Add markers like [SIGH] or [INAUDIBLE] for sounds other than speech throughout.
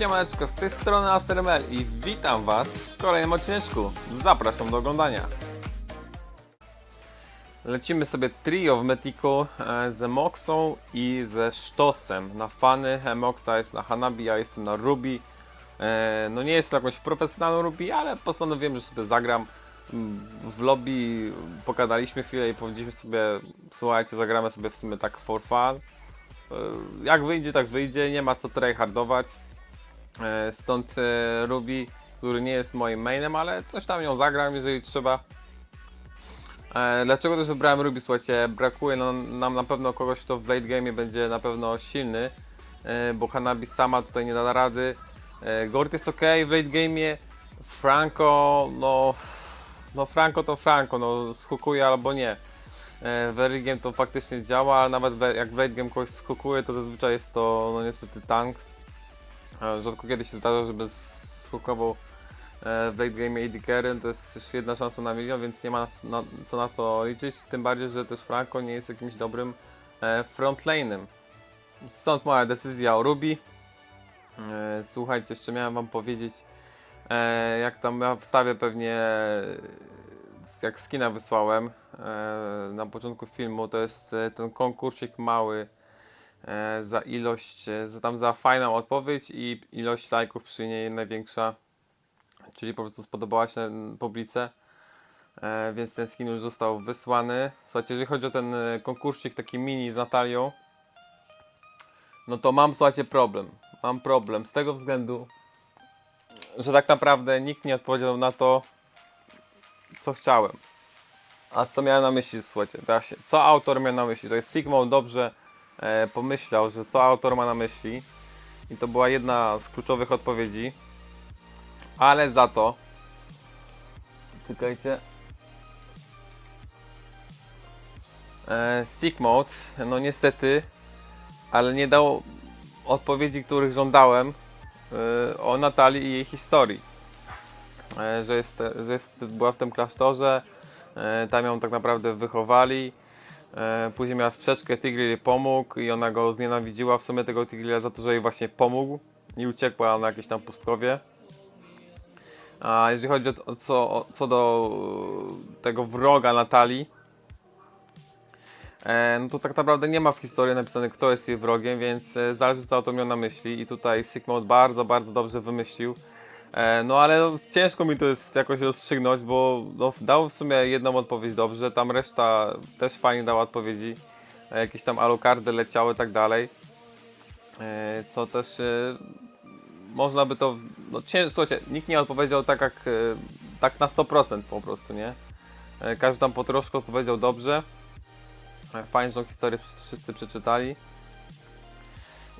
Siemaneczko, z tej strony ASRML i witam was w kolejnym odcineczku. Zapraszam do oglądania. Lecimy sobie trio w Metiku e, z Moxą i ze Sztosem. Na fany Moxa jest na Hanabi, ja jestem na Ruby. E, No nie jest to jakąś profesjonalną Ruby, ale postanowiłem, że sobie zagram. W lobby pogadaliśmy chwilę i powiedzieliśmy sobie, słuchajcie, zagramy sobie w sumie tak for fun. E, Jak wyjdzie, tak wyjdzie, nie ma co tryhardować. E, Stąd e, Ruby, który nie jest moim mainem, ale coś tam ją zagram, jeżeli trzeba. E, Dlaczego też wybrałem Ruby? Słuchajcie, brakuje nam, nam na pewno kogoś, kto w late game będzie na pewno silny, e, bo Hanabi sama tutaj nie da rady. E, Gort jest ok w late game. Franco, no, no Franco to Franco, no schukuje albo nie. E, W early game to faktycznie działa, ale nawet we- jak w late game kogoś schukuje, to zazwyczaj jest to no niestety tank. E, Rzadko kiedy się zdarza, żeby skukował w late game AD to jest jedna szansa na milion, więc nie ma na, co na co liczyć, tym bardziej, że też Franco nie jest jakimś dobrym e, frontlane'em. Stąd moja decyzja o Ruby. E, Słuchajcie, jeszcze miałem wam powiedzieć, e, jak tam ja wstawię pewnie, e, jak skina wysłałem e, na początku filmu, to jest e, ten konkursik mały, e, za ilość, e, za, tam za fajną odpowiedź i ilość lajków przy niej największa, czyli po prostu spodobała się publice, e, więc ten skin już został wysłany. Słuchajcie, jeżeli chodzi o ten e, konkursik taki mini z Natalią, no to mam, słuchajcie, problem. Mam problem z tego względu, że tak naprawdę nikt nie odpowiedział na to, co chciałem. A co miałem na myśli, słuchajcie, właśnie, co autor miał na myśli? To jest Sigmund dobrze e, pomyślał, że co autor ma na myśli. I to była jedna z kluczowych odpowiedzi. Ale za to. Czekajcie. E, Sigmund, no niestety, ale nie dał odpowiedzi, których żądałem e, o Natalii i jej historii. E, że, jest, że jest, była w tym klasztorze, e, tam ją tak naprawdę wychowali. E, Później miała sprzeczkę, Tigreal jej pomógł i ona go znienawidziła w sumie tego Tigreala za to, że jej właśnie pomógł i uciekła na jakieś tam pustkowie. A jeżeli chodzi o, o, co, o, co do e, tego wroga Natalii, e, no to tak naprawdę nie ma w historii napisane kto jest jej wrogiem, więc zależy co autor miał na myśli i tutaj Sigmund bardzo, bardzo dobrze wymyślił. E, No ale no, ciężko mi to jest jakoś rozstrzygnąć, bo no, dał w sumie jedną odpowiedź dobrze, tam reszta też fajnie dała odpowiedzi. E, Jakieś tam alukardy leciały tak dalej. E, Co też można by to. No słuchajcie, nikt nie odpowiedział tak jak tak na 100% po prostu, nie? Każdy tam po troszkę odpowiedział dobrze. Tą historię wszyscy przeczytali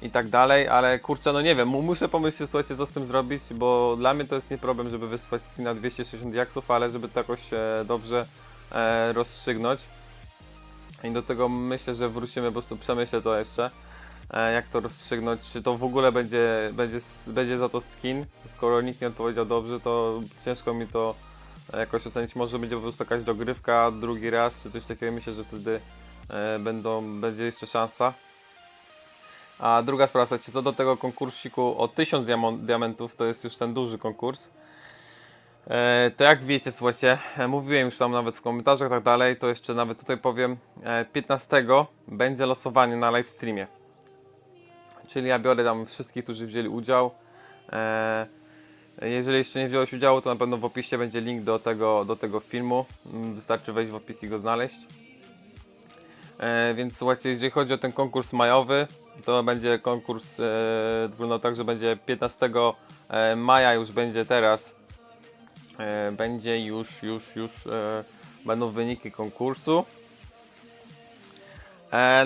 i tak dalej, ale kurczę, no nie wiem, mu- muszę pomyśleć, słuchajcie, co z tym zrobić, bo dla mnie to jest nie problem, żeby wysłać na 260 jaksów, ale żeby to jakoś e, dobrze e, rozstrzygnąć. I do tego myślę, że wrócimy, po prostu przemyślę to jeszcze, e, jak to rozstrzygnąć, czy to w ogóle będzie, będzie, będzie za to skin, skoro nikt nie odpowiedział dobrze, to ciężko mi to e, jakoś ocenić, może będzie po prostu jakaś dogrywka drugi raz, czy coś takiego, myślę, że wtedy e, będą, będzie jeszcze szansa. A druga sprawa, co do tego konkursiku o 1000 diamo- diamentów, to jest już ten duży konkurs. E, to jak wiecie, słuchajcie, e, mówiłem już tam nawet w komentarzach i tak dalej, to jeszcze nawet tutaj powiem, e, 15 będzie losowanie na live streamie. Czyli ja biorę tam wszystkich, którzy wzięli udział. E, jeżeli jeszcze nie wziąłeś udziału, to na pewno w opisie będzie link do tego, do tego filmu. Mm, Wystarczy wejść w opis i go znaleźć. E, więc słuchajcie, jeżeli chodzi o ten konkurs majowy, to będzie konkurs, e, wyglądał tak, że będzie 15 e, maja już będzie teraz, będzie już, już, już będą wyniki konkursu.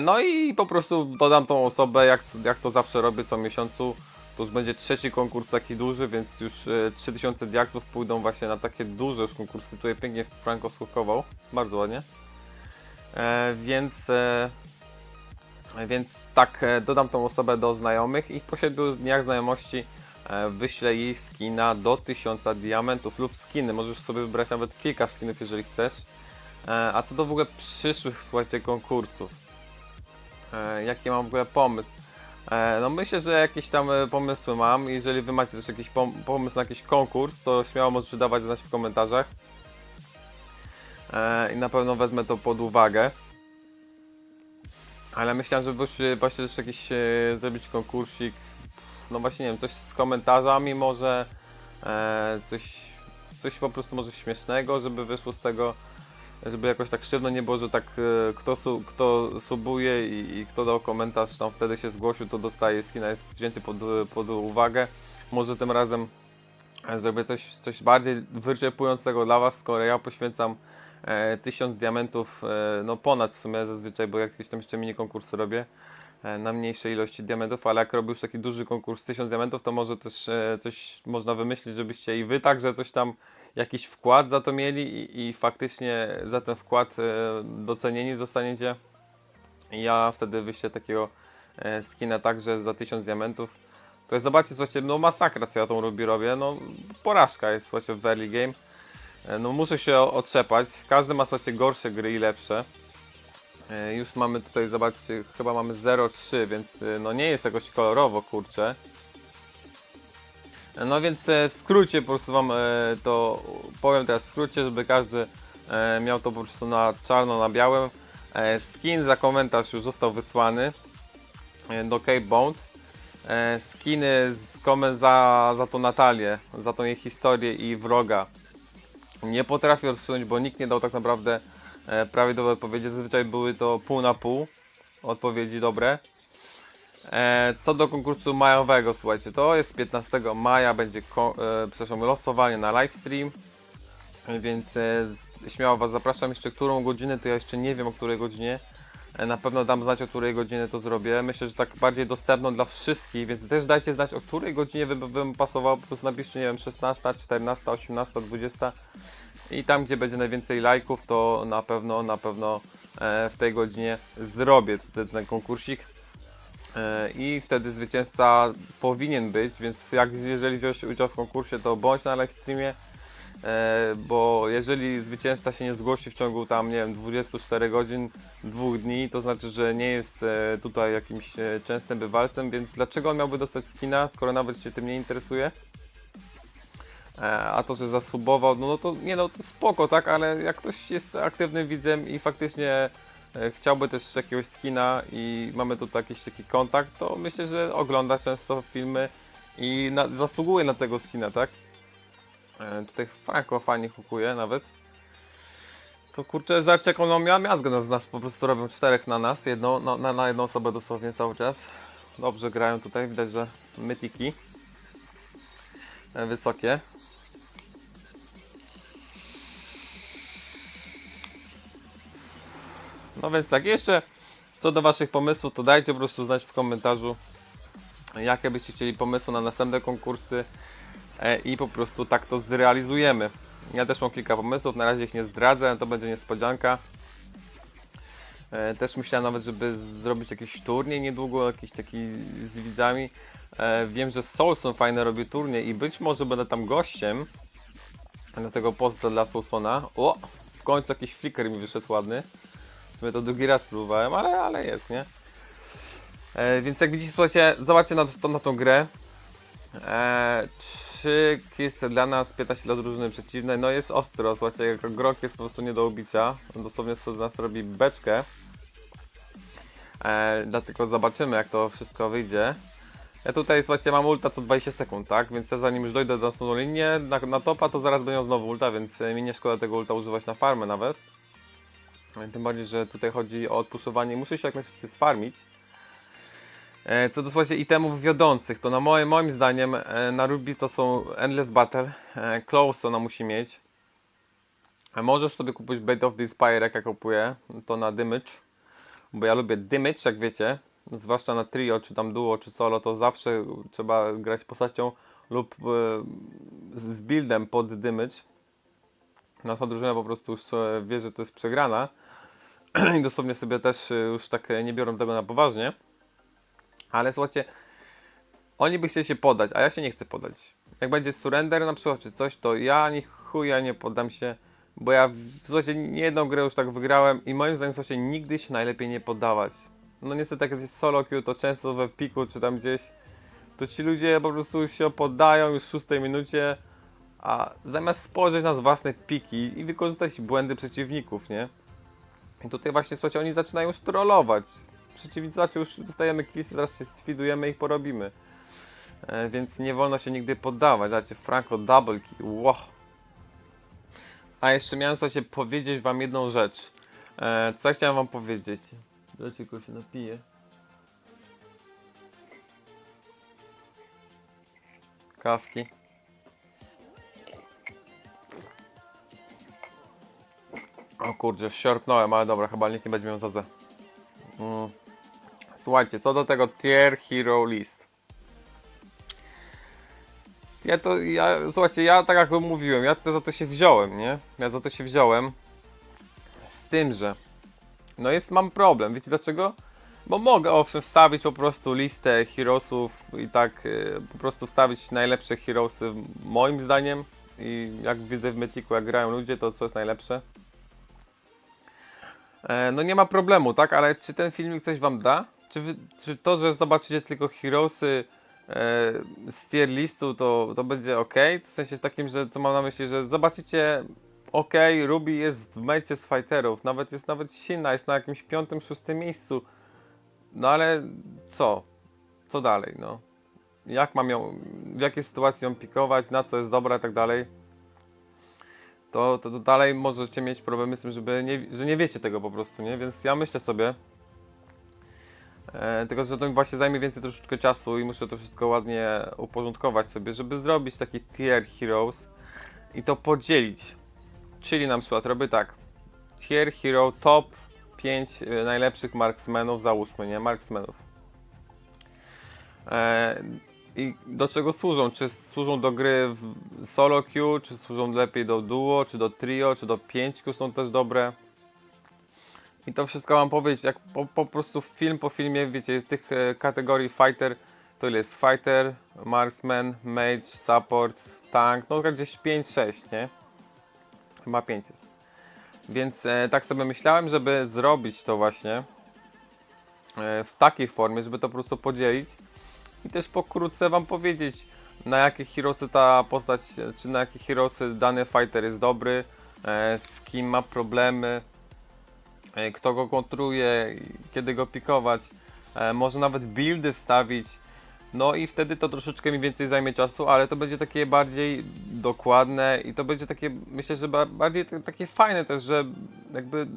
No i po prostu dodam tą osobę, jak, jak to zawsze robię co miesiącu. To już będzie trzeci konkurs taki duży, więc już e, 3000 diaksów pójdą właśnie na takie duże już konkursy. Tutaj pięknie Franko skukował, bardzo ładnie. E, więc, e, więc tak, e, dodam tą osobę do znajomych i po 7 dniach znajomości wyślę jej skina do 1000 diamentów lub skiny. Możesz sobie wybrać nawet kilka skinów, jeżeli chcesz. A co do w ogóle przyszłych, słuchajcie, konkursów. Jaki mam w ogóle pomysł? No myślę, że jakieś tam pomysły mam. Jeżeli wy macie też jakiś pom- pomysł na jakiś konkurs, to śmiało możecie dawać znać w komentarzach. E, I na pewno wezmę to pod uwagę. Ale myślałem, że właśnie właśnie też jakiś e, zrobić konkursik. No właśnie nie wiem, coś z komentarzami może. E, coś, coś po prostu może śmiesznego, żeby wyszło z tego. Żeby jakoś tak sztywno nie było, że tak kto, su, kto subuje i, i kto dał komentarz tam wtedy się zgłosił, to dostaje skina, jest wzięty pod, pod uwagę. Może tym razem zrobię coś, coś bardziej wyczerpującego dla Was, skoro ja poświęcam 1000 diamentów, e, no ponad w sumie zazwyczaj, bo jakieś tam jeszcze mini konkursy robię e, na mniejszej ilości diamentów, ale jak robię już taki duży konkurs 1000 diamentów, to może też e, coś można wymyślić, żebyście i Wy także coś tam, jakiś wkład za to mieli i, i faktycznie za ten wkład e, docenieni zostaniecie. Ja wtedy wyślę takiego e, skina także za 1000 diamentów. To jest, zobaczcie, słuchajcie, no masakra, co ja tą Ruby robię, no porażka jest, słuchajcie, w early game. E, No muszę się otrzepać, każdy ma, słuchajcie, gorsze gry i lepsze. E, Już mamy tutaj, zobaczcie, chyba mamy 0,3, więc e, no nie jest jakoś kolorowo, kurczę. No więc w skrócie po prostu wam to powiem teraz w skrócie, żeby każdy miał to po prostu na czarno na białym. Skin za komentarz już został wysłany do Cape Bound. E, Skiny z komen za, za tą Natalię, za tą jej historię i wroga. Nie potrafię odsunąć, bo nikt nie dał tak naprawdę e, prawidłowe odpowiedzi. Zazwyczaj były to pół na pół odpowiedzi dobre. E, co do konkursu majowego, słuchajcie, to jest 15 maja, będzie e, przepraszam, losowanie na livestream. Więc śmiało Was zapraszam. Jeszcze którą godzinę, to ja jeszcze nie wiem o której godzinie. Na pewno dam znać o której godzinie to zrobię. Myślę, że tak bardziej dostępną dla wszystkich, więc też dajcie znać o której godzinie by, bym pasował. Po prostu napiszcie, nie wiem, 16, 14, 18, 20. I tam, gdzie będzie najwięcej lajków, to na pewno, na pewno e, w tej godzinie zrobię ten, ten konkursik. E, I wtedy zwycięzca powinien być, więc jak, jeżeli wziąłeś udział w konkursie, to bądź na live streamie, bo jeżeli zwycięzca się nie zgłosi w ciągu tam, nie wiem, 24 godzin, dwóch dni, to znaczy, że nie jest e, tutaj jakimś e, częstym bywalcem, więc dlaczego on miałby dostać skina, skoro nawet się tym nie interesuje? E, A to, że zasubował, no, no to nie no, to spoko, tak, ale jak ktoś jest aktywnym widzem i faktycznie e, chciałby też jakiegoś skina i mamy tu jakiś taki kontakt, to myślę, że ogląda często filmy i na, zasługuje na tego skina, tak? E, tutaj Franco fajnie hukuje nawet. To kurczę, zobaczcie jaką miała miazgę nas, po prostu robią czterech na nas, jedno, na, na, na jedną osobę dosłownie cały czas. Dobrze grają tutaj, widać, że mytiki e, wysokie. No więc tak, jeszcze co do Waszych pomysłów, to dajcie po prostu znać w komentarzu, jakie byście chcieli pomysły na następne konkursy E, i po prostu tak to zrealizujemy. Ja też mam kilka pomysłów, na razie ich nie zdradzę, to będzie niespodzianka. E, też myślałem nawet, żeby zrobić jakiś turniej niedługo, jakiś taki z widzami. E, wiem, że Soulson fajne robi turniej i być może będę tam gościem. Dlatego pozdro dla Soulsona. O, w końcu jakiś flicker mi wyszedł ładny. W sumie to drugi raz próbowałem, ale, ale jest, nie? Więc jak widzicie, słuchajcie, zobaczcie na, to, na tą grę. 3 kisy dla nas, 15 dla drużyny przeciwnej. No jest ostro, słuchajcie, grok jest po prostu nie do ubicia. On dosłownie z nas robi beczkę. E, dlatego zobaczymy, jak to wszystko wyjdzie. Ja tutaj, słuchajcie, mam ulta co 20 sekund, tak? Więc ja zanim już dojdę do następną linię na, na topa, to zaraz będą znowu ulta, więc e, mi nie szkoda tego ulta używać na farmę nawet. Tym bardziej, że tutaj chodzi o odpuszowanie. Muszę się jak najszybciej sfarmić. E, Co do słuchajcie itemów wiodących, to na moim, moim zdaniem e, na Ruby to są Endless Battle. E, Close ona musi mieć. Możesz sobie kupić Blade of the Inspire, jak ja kupuję, to na Damage. Bo ja lubię Damage, jak wiecie. Zwłaszcza na trio, czy tam duo, czy solo, to zawsze trzeba grać postacią lub z buildem pod Damage. Nasza drużyna po prostu już wie, że to jest przegrana. [CLEARS THROAT] I dosłownie sobie też już tak nie biorą tego na poważnie. Ale słuchajcie, oni by chcieli się podać, a ja się nie chcę podać. Jak będzie surrender na przykład czy coś, to ja ni chuja nie poddam się, bo ja w, słuchajcie, nie jedną grę już tak wygrałem i moim zdaniem słuchajcie, nigdy się najlepiej nie poddawać. no niestety jak jest solo queue, to często w Epiku czy tam gdzieś, to ci ludzie po prostu się poddają już w szóstej minucie, a zamiast spojrzeć na własne piki i wykorzystać błędy przeciwników, nie? I tutaj właśnie, słuchajcie, oni zaczynają już trollować. Przeciwnicy już dostajemy killsy, zaraz się sfidujemy i porobimy. E, więc nie wolno się nigdy poddawać. Zobaczcie, Franco double kill, wow. A jeszcze miałem słuchajcie powiedzieć wam jedną rzecz. E, co ja chciałem wam powiedzieć? Dlaczego się napije? Kawki. O kurczę, siorpnąłem, ale dobra, chyba nikt nie będzie miał za złe. Mm. Słuchajcie, co do tego tier hero list. Ja to, ja, słuchajcie, ja tak jak mówiłem, ja to za to się wziąłem, nie? Ja za to się wziąłem. Z tym, że no jest, mam problem, wiecie dlaczego? Bo mogę owszem wstawić po prostu listę heroesów i tak y, po prostu wstawić najlepsze heroesy moim zdaniem i jak widzę w Mythiku jak grają ludzie to co jest najlepsze. E, no nie ma problemu, tak? Ale czy ten filmik coś wam da? Czy, czy to, że zobaczycie tylko heroesy e, z tier listu to, to będzie ok? W sensie takim, że to mam na myśli, że zobaczycie ok, Ruby jest w mecie z fighterów, nawet jest nawet silna, jest na jakimś piątym, szóstym miejscu. No ale co? Co dalej, no? Jak mam ją, w jakiej sytuacji ją pikować, na co jest dobra i tak dalej? To, to, to dalej możecie mieć problemy z tym, żeby nie, że nie wiecie tego po prostu, nie? Więc ja myślę sobie, tylko że to mi właśnie zajmie więcej troszeczkę czasu i muszę to wszystko ładnie uporządkować sobie, żeby zrobić taki tier heroes i to podzielić. Czyli na przykład robię tak. Tier Hero top 5 najlepszych marksmenów, załóżmy, nie? Marksmenów. E, I do czego służą? Czy służą do gry w solo queue, czy służą lepiej do duo, czy do trio, czy do 5 są też dobre. I to wszystko mam powiedzieć, jak po, po prostu film po filmie, wiecie, z tych e, kategorii fighter, to ile jest fighter, marksman, mage, support, tank, no tak gdzieś 5-6, nie? Chyba 5 jest. Więc e, tak sobie myślałem, żeby zrobić to właśnie e, w takiej formie, żeby to po prostu podzielić i też pokrótce wam powiedzieć na jakie heroesy ta postać, e, czy na jakie heroesy dany fighter jest dobry, e, z kim ma problemy, kto go kontruje, kiedy go pikować, e, może nawet buildy wstawić, no i wtedy to troszeczkę mi więcej zajmie czasu, ale to będzie takie bardziej dokładne i to będzie takie, myślę, że ba- bardziej takie fajne też, że jakby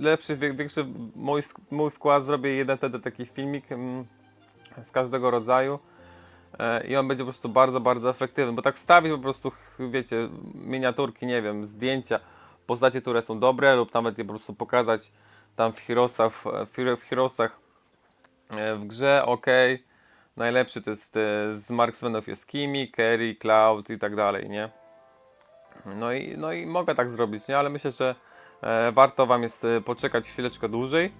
lepszy, większy mój, mój wkład, zrobię jeden wtedy taki filmik mm, z każdego rodzaju e, i on będzie po prostu bardzo, bardzo efektywny, bo tak wstawić po prostu, wiecie, miniaturki, nie wiem, zdjęcia, postacie, które są dobre lub nawet je po prostu pokazać tam w Heroesach, w, hero- w Heroesach e, w grze, ok. Najlepszy to jest e, z Marksmanów jest Kimi, Kerry, Cloud i tak dalej, nie? No i, no i mogę tak zrobić, nie? Ale myślę, że e, warto Wam jest poczekać chwileczkę dłużej.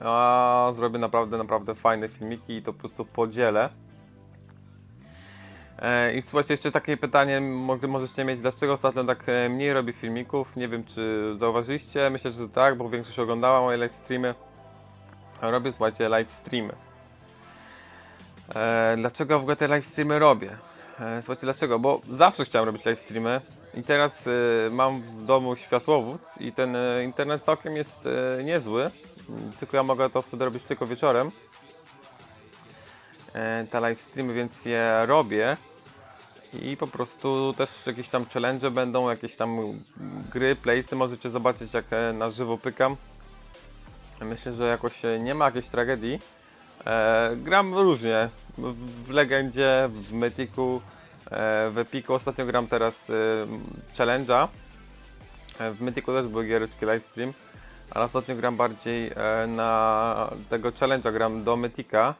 A zrobię naprawdę, naprawdę fajne filmiki i to po prostu podzielę. E, I słuchajcie, jeszcze takie pytanie możecie mieć, dlaczego ostatnio tak e, mniej robię filmików? Nie wiem, czy zauważyliście, myślę, że tak, bo większość oglądała moje live streamy. Robię, słuchajcie, live streamy. E, dlaczego w ogóle te live streamy robię? Słuchajcie, dlaczego? Bo zawsze chciałem robić live streamy i teraz mam w domu światłowód i ten internet całkiem jest niezły, tylko ja mogę to wtedy robić tylko wieczorem. E, te live streamy, więc je robię i po prostu też jakieś tam challenge będą, jakieś tam gry, playsy możecie zobaczyć jak e, na żywo pykam. Myślę, że jakoś nie ma jakiejś tragedii. E, gram różnie. W Legendzie, w Mythicu, e, w Epiku. Ostatnio gram teraz e, Challenge'a. E, w Mythicu też były giereczki livestream, ale ostatnio gram bardziej e, na tego Challenge'a. Gram do Mythika,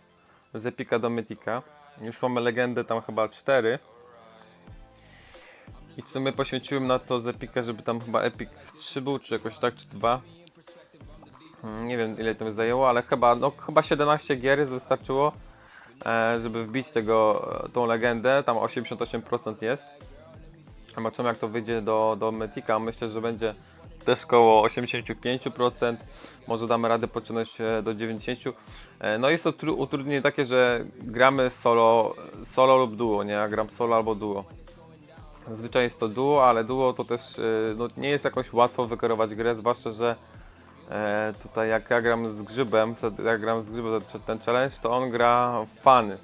z Epika do Mythika. Już mamy legendę tam chyba 4. I w sumie poświęciłem na to z Epika, żeby tam chyba Epic 3 był, czy jakoś tak, czy 2. Mm, Nie wiem ile to mi zajęło, ale chyba, no, chyba 17 gier wystarczyło, e, żeby wbić tego, e, tą legendę. Tam 88% jest. Zobaczymy jak to wyjdzie do, do Mythika. Myślę, że będzie też koło 85%, może damy radę pociągnąć e, do 90%. E, No jest to tru- utrudnienie takie, że gramy solo, solo lub duo, nie? Ja gram solo albo duo. Zazwyczaj jest to duo, ale duo to też e, no, nie jest jakoś łatwo wykierować grę, zwłaszcza, że tutaj jak ja gram z Grzybem, jak gram z Grzybem ten challenge, to on gra fany.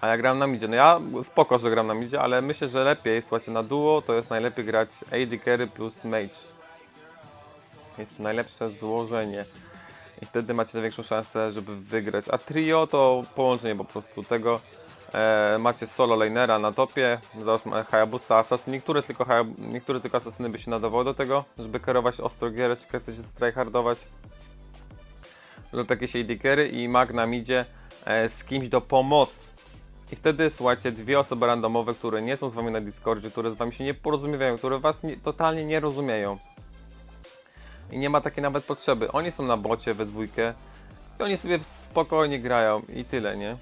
A ja gram na midzie. No ja spoko, że gram na midzie, ale myślę, że lepiej, słuchajcie, na duo to jest najlepiej grać AD carry plus mage. Jest to najlepsze złożenie. I wtedy macie największą szansę, żeby wygrać. A trio to połączenie po prostu tego. E, macie solo lanera na topie, załóżmy Hayabusa, Assassin. Niektóre tylko, niektóre tylko asasyny by się nadawały do tego, żeby kierować ostro giereczkę, coś tryhardować. Lub jakieś AD carry i mag na midzie e, z kimś do pomocy. I wtedy słuchajcie, dwie osoby randomowe, które nie są z wami na Discordzie, które z wami się nie porozumiewają, które was nie, totalnie nie rozumieją. I nie ma takiej nawet potrzeby. Oni są na bocie we dwójkę i oni sobie spokojnie grają i tyle, nie?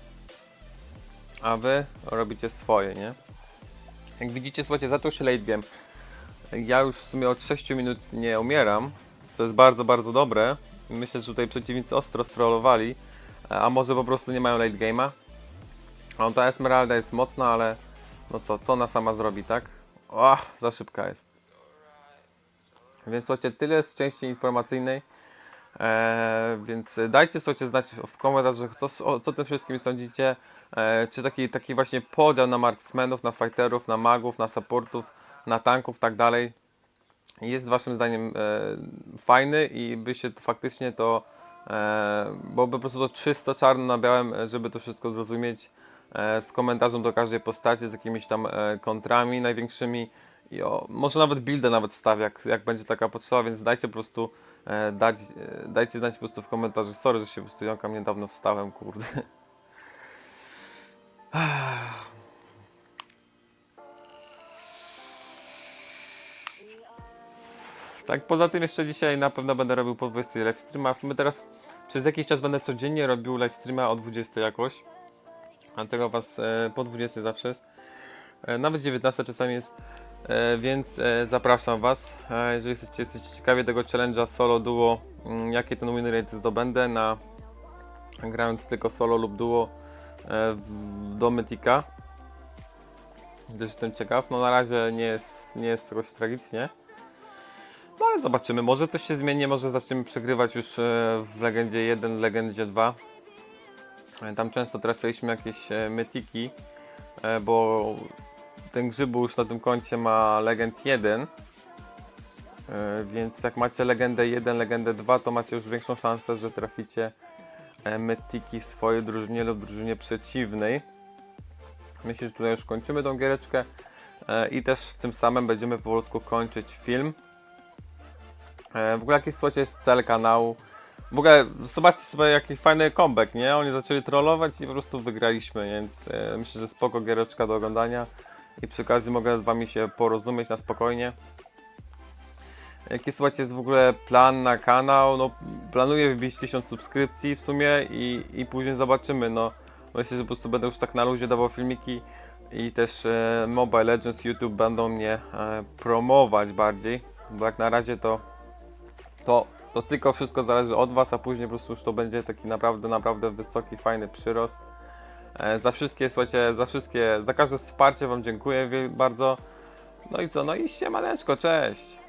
A wy robicie swoje, nie? Jak widzicie, słuchajcie, zaczął się late game. Ja już w sumie od 6 minut nie umieram, co jest bardzo, bardzo dobre. Myślę, że tutaj przeciwnicy ostro strollowali, a może po prostu nie mają late game'a. No ta Esmeralda jest mocna, ale no co, co ona sama zrobi, tak? Och, za szybka jest. Więc słuchajcie, tyle z części informacyjnej. Eee, więc dajcie słuchajcie znać w komentarzach, co, o, co tym wszystkim sądzicie. Eee, czy taki, taki właśnie podział na marksmenów, na fighterów, na magów, na supportów, na tanków, tak dalej. Jest waszym zdaniem e, fajny i by się faktycznie to, e, bo po prostu to czysto czarno na białym, e, żeby to wszystko zrozumieć z komentarzem do każdej postaci, z jakimiś tam e, kontrami największymi. I o, może nawet buildę nawet wstawię, jak, jak będzie taka potrzeba, więc dajcie po prostu e, dać, e, dajcie znać po prostu w komentarzu. Sorry, że się po prostu jąkam niedawno wstałem, kurde. [SIGHS] Tak, poza tym jeszcze dzisiaj na pewno będę robił po 20 live streama. W sumie teraz przez jakiś czas będę codziennie robił live streama o 20 jakoś. Dlatego was e, po 20 zawsze jest. E, nawet 19 czasami jest. E, więc zapraszam was. Jeżeli jesteście, jesteście ciekawi tego challenge'a solo duo, mm, jakie ten win rate zdobędę na grając tylko solo lub duo w, do Mythika. Też jestem ciekaw. No na razie nie jest, nie jest jakoś tragicznie. No ale zobaczymy, może coś się zmieni, może zaczniemy przegrywać już w Legendzie 1, Legendzie 2. Tam często trafialiśmy jakieś e, mytiki, e, bo ten grzybu już na tym koncie ma Legend 1. e, Więc jak macie Legendę 1, Legendę 2, to macie już większą szansę, że traficie mytiki w swojej drużynie lub drużynie przeciwnej. Myślę, że tutaj już kończymy tą giereczkę i też tym samym będziemy powolutku kończyć film. W ogóle jaki słuchajcie jest cel kanału? W ogóle zobaczcie sobie jaki fajny comeback, nie? Oni zaczęli trollować i po prostu wygraliśmy, więc e, myślę, że spoko giereczka do oglądania i przy okazji mogę z wami się porozumieć na spokojnie. Jaki słuchajcie jest w ogóle plan na kanał? No planuję wbić 1000 subskrypcji w sumie i, i później zobaczymy, no. Myślę, że po prostu będę już tak na luzie dawał filmiki i też e, Mobile Legends YouTube będą mnie e, promować bardziej, bo jak na razie to to, to tylko wszystko zależy od Was, a później po prostu już to będzie taki naprawdę, naprawdę wysoki, fajny przyrost. E, za wszystkie, słuchajcie, za wszystkie, za każde wsparcie Wam dziękuję bardzo. No i co, no i siemaneczko, cześć!